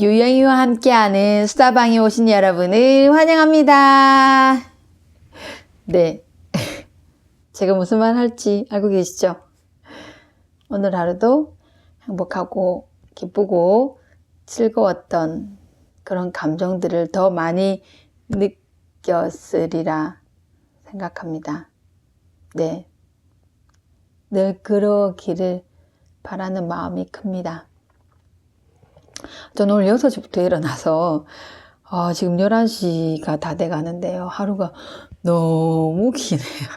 유영이와 함께하는 수다방에 오신 여러분을 환영합니다. 네. 제가 무슨 말 할지 알고 계시죠? 오늘 하루도 행복하고 기쁘고 즐거웠던 그런 감정들을 더 많이 느꼈으리라 생각합니다. 네. 늘 그러기를 바라는 마음이 큽니다. 저는 오늘 6시부터 일어나서 아, 지금 11시가 다 돼 가는데요. 하루가 너무 기네요.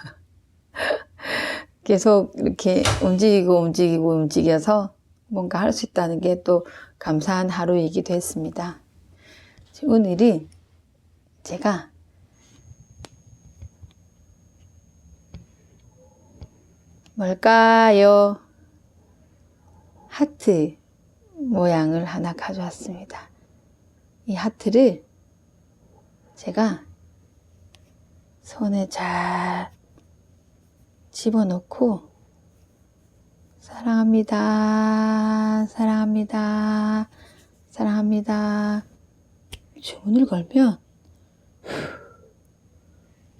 계속 이렇게 움직이고 움직이고 움직여서 뭔가 할 수 있다는 게 또 감사한 하루이기도 했습니다. 오늘이 제가 뭘까요? 하트 모양을 하나 가져왔습니다. 이 하트를 제가 손에 잘 집어넣고 사랑합니다. 사랑합니다. 사랑합니다. 주문을 걸면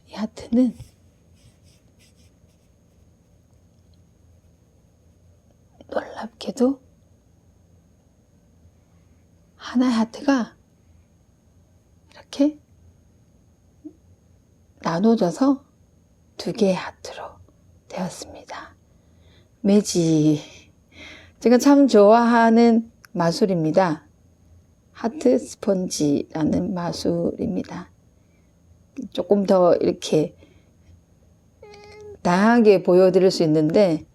이 하트는 놀랍게도 하나의 하트가 이렇게 나눠져서 두 개의 하트로 되었습니다. 매지. 제가 참 좋아하는 마술입니다. 하트 스펀지라는 마술입니다. 조금 더 이렇게 다양하게 보여드릴 수 있는데,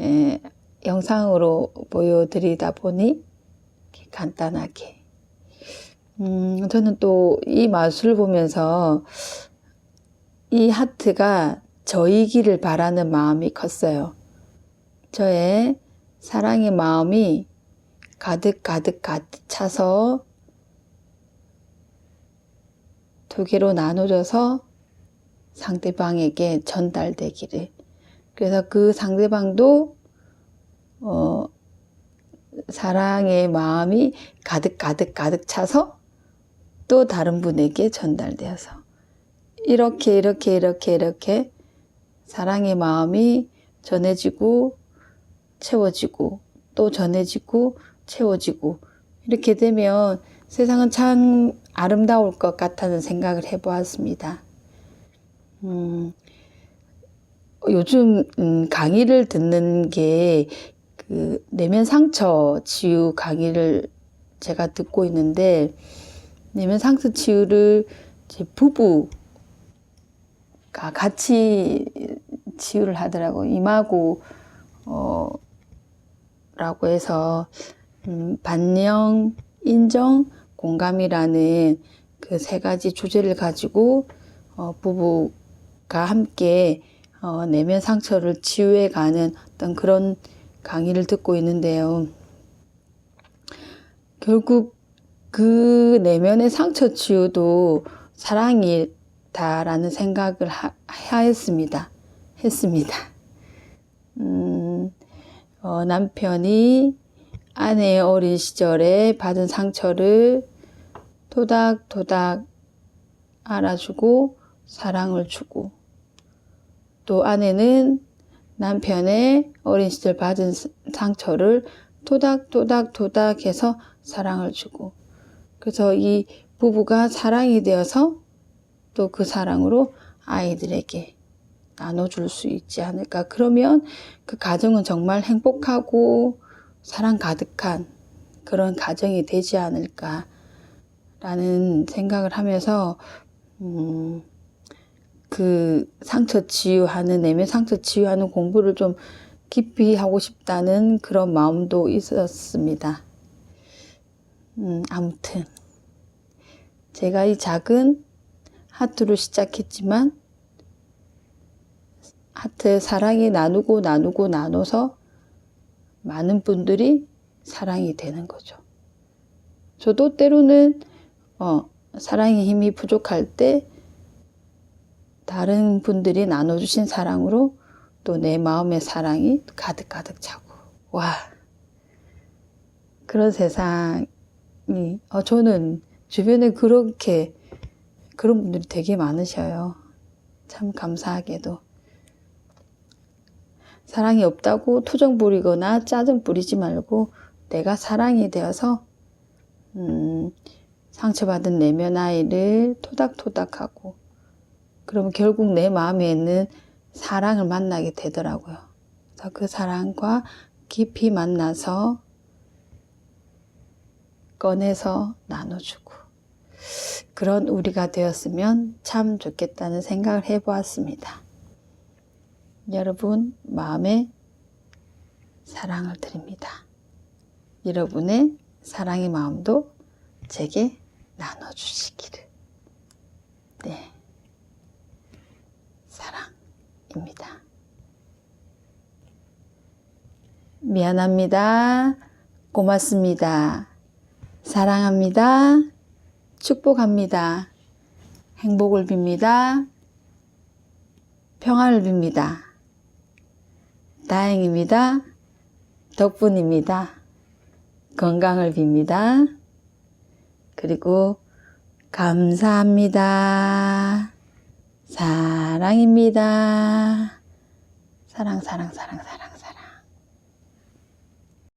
에, 영상으로 보여드리다 보니 간단하게. 음, 저는 또 이 마술을 보면서 이 하트가 저이기를 바라는 마음이 컸어요. 저의 사랑의 마음이 가득 가득 가득 차서 두 개로 나눠져서 상대방에게 전달되기를. 그래서 그 상대방도 어, 사랑의 마음이 가득 가득 가득 차서 또 다른 분에게 전달되어서 이렇게 이렇게 이렇게 이렇게 사랑의 마음이 전해지고 채워지고 또 전해지고 채워지고 이렇게 되면 세상은 참 아름다울 것 같다는 생각을 해보았습니다. 음, 요즘 음, 강의를 듣는 게 그 내면 상처 치유 강의를 제가 듣고 있는데 내면 상처 치유를 제 부부가 같이 치유를 하더라고 임하고 어 라고 해서 음, 반영, 인정, 공감이라는 그 세 가지 주제를 가지고 어, 부부가 함께 어, 내면 상처를 치유해 가는 어떤 그런 강의를 듣고 있는데요. 결국 그 내면의 상처 치유도 사랑이다라는 생각을 하, 하였습니다. 했습니다. 음, 어, 남편이 아내의 어린 시절에 받은 상처를 토닥토닥 알아주고 사랑을 주고 또 아내는 남편의 어린 시절 받은 상처를 토닥토닥토닥 해서 사랑을 주고 그래서 이 부부가 사랑이 되어서 또 그 사랑으로 아이들에게 나눠줄 수 있지 않을까. 그러면 그 가정은 정말 행복하고 사랑 가득한 그런 가정이 되지 않을까라는 생각을 하면서, 음, 그 상처 치유하는, 내면 상처 치유하는 공부를 좀 깊이 하고 싶다는 그런 마음도 있었습니다. 음, 아무튼. 제가 이 작은 하트로 시작했지만, 하트 사랑이 나누고 나누고 나눠서 많은 분들이 사랑이 되는 거죠. 저도 때로는 어, 사랑의 힘이 부족할 때 다른 분들이 나눠주신 사랑으로 또 내 마음의 사랑이 가득 가득 차고 와 그런 세상이 이, 어, 저는 주변에 그렇게 그런 분들이 되게 많으셔요. 참 감사하게도. 사랑이 없다고 투정 부리거나 짜증 부리지 말고 내가 사랑이 되어서 음, 상처받은 내면 아이를 토닥토닥하고 그러면 결국 내 마음에 있는 사랑을 만나게 되더라고요. 그래서 그 사랑과 깊이 만나서 꺼내서 나눠주고 그런 우리가 되었으면 참 좋겠다는 생각을 해보았습니다. 여러분 마음에 사랑을 드립니다. 여러분의 사랑의 마음도 제게 나눠주시기를. 네. 사랑 입니다. 미안합니다. 고맙습니다. 사랑합니다. 축복합니다. 행복을 빕니다. 평화를 빕니다. 다행입니다. 덕분입니다. 건강을 빕니다. 그리고 감사합니다. 사랑입니다. 사랑, 사랑, 사랑, 사랑.